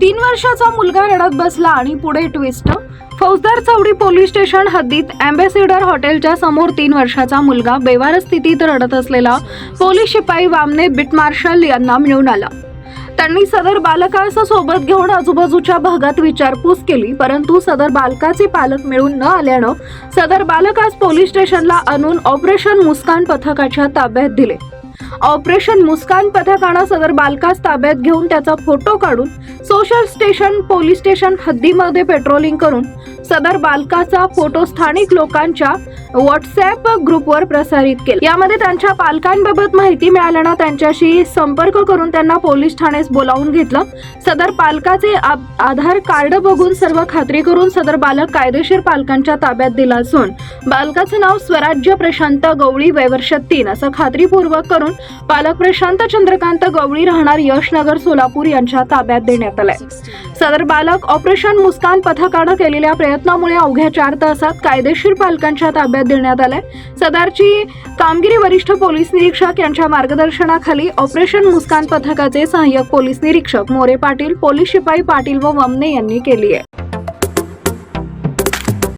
तीन वर्षाचा मुलगा रडत बसला आणि पुढे twist Faujdar Chawdi police station हद्दीत अँबेसिडर हॉटेलच्या समोर तीन वर्षाचा मुलगा बेवार स्थितीत रडत असलेला पोलीस शिपाई वामने बिट मार्शल यांना मिळून आला. त्यांनी सदर बालकास सोबत घेऊन आजूबाजूच्या भागात विचारपूस केली परंतु सदर बालकाचे पालक मिळून न आल्यानं सदर बालकास पोलीस स्टेशनला आणून ऑपरेशन मुस्कान पथकाच्या ताब्यात दिले. ऑपरेशन मुस्कान पथकानं सदर बालकास ताब्यात घेऊन त्याचा फोटो काढून सोशल स्टेशन पोलीस स्टेशन हद्दीमध्ये पेट्रोलिंग करून सदर बालकाचा फोटो स्थानिक लोकांच्या व्हॉट्सॲप ग्रुपवर प्रसारित केला. यामध्ये त्यांच्या पालकांबाबत माहिती मिळाल्यानं त्यांच्याशी संपर्क करून त्यांना पोलीस ठाण्यास बोलावून घेतलं. सदर पालकाचे आ- आधार कार्ड बघून सर्व खात्री करून सदर बालक कायदेशीर पालकांच्या ताब्यात दिला असून बालकाचं नाव स्वराज्य प्रशांत गवळी वयवर्ष तीन असं खात्रीपूर्वक करून पालक प्रशांत चंद्रकांत गवळी राहणार यशनगर सोलापूर यांच्या ताब्यात देण्यात आलाय. सदर बालक ऑपरेशन मुस्कान पथकानं केलेल्या प्रयत्नामुळे अवघ्या चार तासात कायदेशीर पालकांच्या ताब्यात देण्यात आलाय. सदरची कामगिरी वरिष्ठ पोलीस निरीक्षक यांच्या मार्गदर्शनाखाली ऑपरेशन मुस्कान पथकाचे सहाय्यक पोलीस निरीक्षक मोरे पाटील पोलीस शिपाई पाटील व वमने यांनी केली आहे.